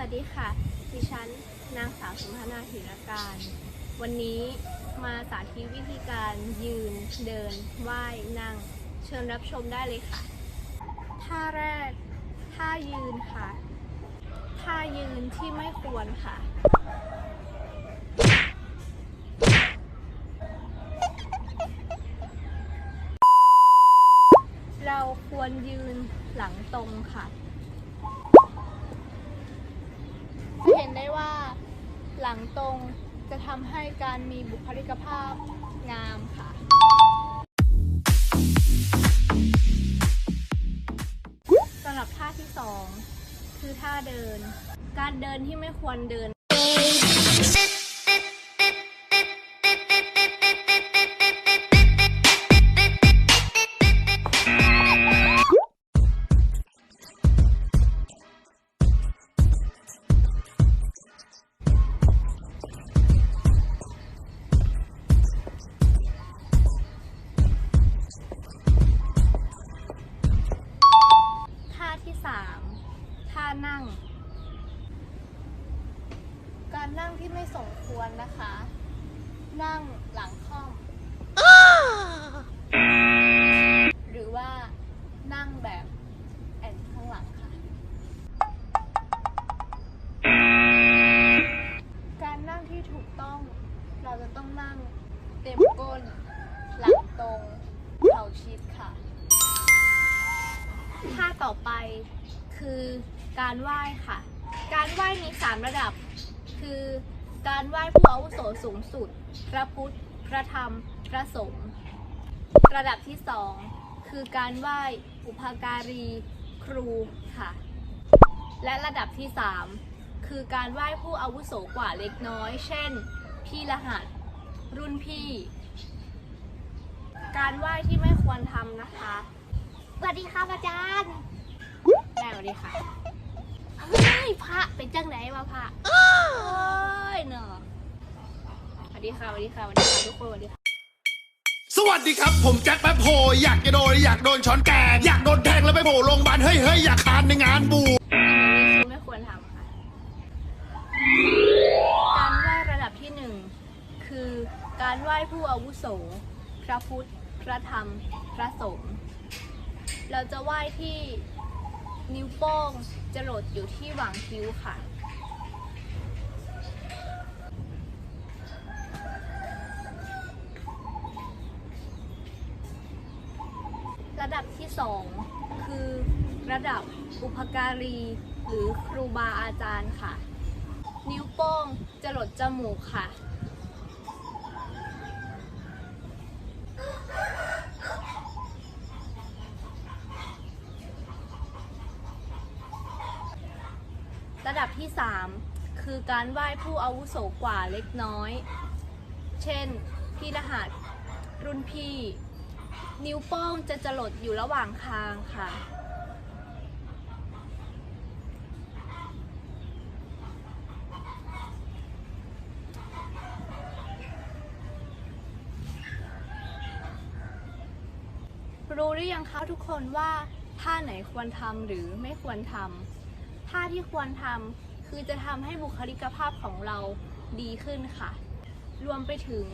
วัสดีค่ะ ดิฉันนางสาวสุภนาธีรการ วันนี้มาสาธิตวิธีการยืนเดินว่ายนั่ง เชิญรับชมได้เลยค่ะ ท่าแรก ท่ายืนค่ะ ท่ายืนที่ไม่ควรค่ะเราควรยืนหลังตรงค่ะ นได้ว่า หลังตรงจะทำให้การมีบุคลิกภาพงามค่ะ สำหรับท่าที่สองคือท่าเดิน การเดินที่ไม่ควรเดิน ท่านั่ง การนั่งที่ไม่สมควรนะคะ นั่งหลังค่อม หรือว่านั่งแบบแอนข้างหลังค่ะ การนั่งที่ถูกต้อง เราจะต้องนั่งเต็มก้น หลังตรงเข่าชิดค่ะ ท่าต่อไปคือ การไหว้ค่ะ การไหว้มีสามระดับ คือการไหว้ผู้อาวุโสสูงสุด พระพุทธ พระธรรม พระสงฆ์ระดับที่สองคือการไหว้อุปการี ครูค่ะ และระดับที่สามคือการไหว้ผู้อาวุโสกว่าเล็กน้อย เช่น พี่รหัส รุ่นพี่ การไหว้ที่ไม่ควรทำนะคะสวัสดีครับอาจารย์แม่สวัสดีค่ะเฮ้ย พระเป็นจังไหนวะพระโอ้ยเนอะสวัสดีค่ะสวัสดีค่ะสวัสดีค่ะทุกคนสวัสดีค่ะ สวัสดีครับ ผมแจ็คแป๊บโฮอยากจะโดนอยากโดนช้อนแกงอยากโดนแทงแล้วไปโผล่โรงพยาบาลเฮ้ยเฮ้ยอยากคานในงานบูอันนี้คือไม่ควรทำค่ะ การไหว้ระดับที่หนึ่งคือการไหว้ผู้อาวุโส พระพุทธ พระธรรม พระสงฆ์ เราจะไหว้ที่ นิ้วโป้งจรดอยู่ที่หว่างคิ้วค่ะ ระดับที่สองคือระดับอุปการี หรือครูบาอาจารย์ค่ะ นิ้วโป้งจรดจมูกค่ะ ระดับที่ 3 คือการไหว้ผู้อาวุโสกว่าเล็กน้อย เช่น พี่รหัสรุ่นพี่ นิ้วโป้งจะจรดอยู่ระหว่างคางค่ะ รู้หรือยังคะทุกคนว่าท่าไหนควรทำหรือไม่ควรทำ ท่าที่ควรทำคือจะทำให้บุคลิกภาพของเราดีขึ้นค่ะ รวมไปถึง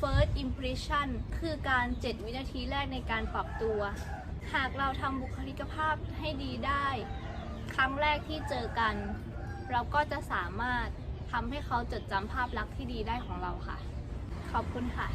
first impression คือการ 7 วินาทีแรกในการปรับตัว หากเราทำบุคลิกภาพให้ดีได้ ครั้งแรกที่เจอกัน เราก็จะสามารถทำให้เขาจดจำภาพลักษณ์ที่ดีได้ของเราค่ะ ขอบคุณค่ะ